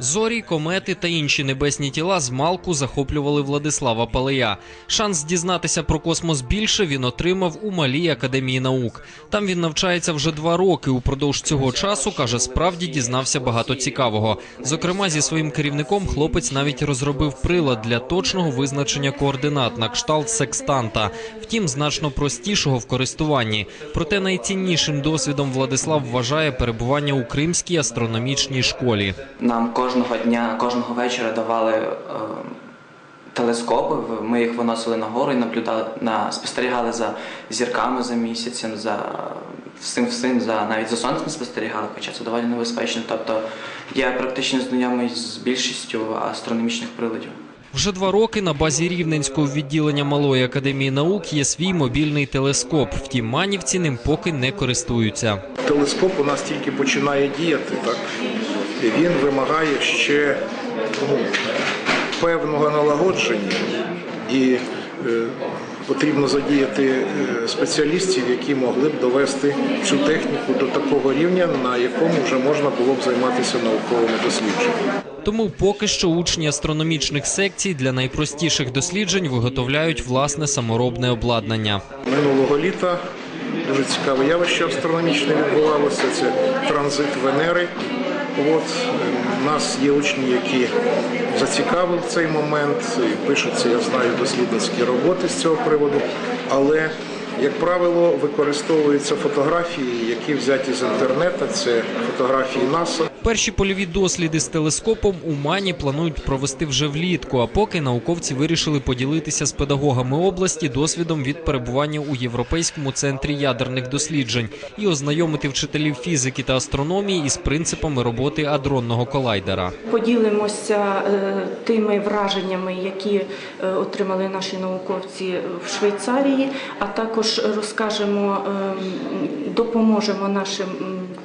Зорі, комети та інші небесні тіла з малку захоплювали Владислава Палея. Шанс дізнатися про космос більше він отримав у малій академії наук. Там він навчається вже два роки. Упродовж цього часу каже, справді дізнався багато цікавого. Зокрема, зі своїм керівником хлопець навіть розробив прилад для точного визначення координат на кшталт секстанта. Втім, значно простішого в користуванні. Проте найціннішим досвідом Владислав вважає перебування у Кримській астрономічній школі. Нам кожного дня, кожного вечора давали е, телескопи. Ми їх виносили нагору і наблюдали на спостерігали за зірками за місяцем, за всім всім, за навіть за сонцем спостерігали, хоча це доволі небезпечно. Тобто я практично знайомий з більшістю астрономічних приладів. Вже два роки на базі Рівненського відділення Малої академії наук є свій мобільний телескоп. Втім, манівці ним поки не користуються. телескоп у нас тільки починає діяти, так? Він вимагає ще ну, певного налагодження і е, потрібно задіяти е, спеціалістів, які могли б довести цю техніку до такого рівня, на якому вже можна було б займатися науковими дослідженнями. Тому поки що учні астрономічних секцій для найпростіших досліджень виготовляють власне саморобне обладнання. Минулого літа дуже цікаве явище астрономічне відбувалося. Це транзит Венери. От у нас є учні, які зацікавив цей момент, пишуться, я знаю, дослідницькі роботи з цього приводу. Але, як правило, використовуються фотографії, які взяті з інтернету. Це фотографії НАСА. Перші польові досліди з телескопом у Мані планують провести вже влітку. А поки науковці вирішили поділитися з педагогами області досвідом від перебування у Європейському центрі ядерних досліджень і ознайомити вчителів фізики та астрономії із принципами роботи адронного колайдера. Поділимося е, тими враженнями, які е, отримали наші науковці в Швейцарії, а також розкажемо, е, допоможемо нашим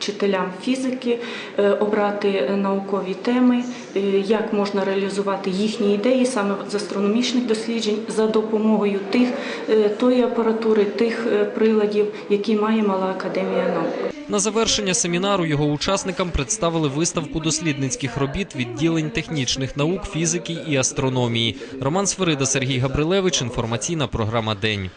вчителям фізики е, обрати наукові теми, е, як можна реалізувати їхні ідеї саме з астрономічних досліджень за допомогою тих е, тої апаратури, тих приладів, які має мала академія наук. На завершення семінару його учасникам представили виставку дослідницьких робіт відділень технічних наук, фізики і астрономії. Роман Сверида, Сергій Габрилевич. Інформаційна програма День.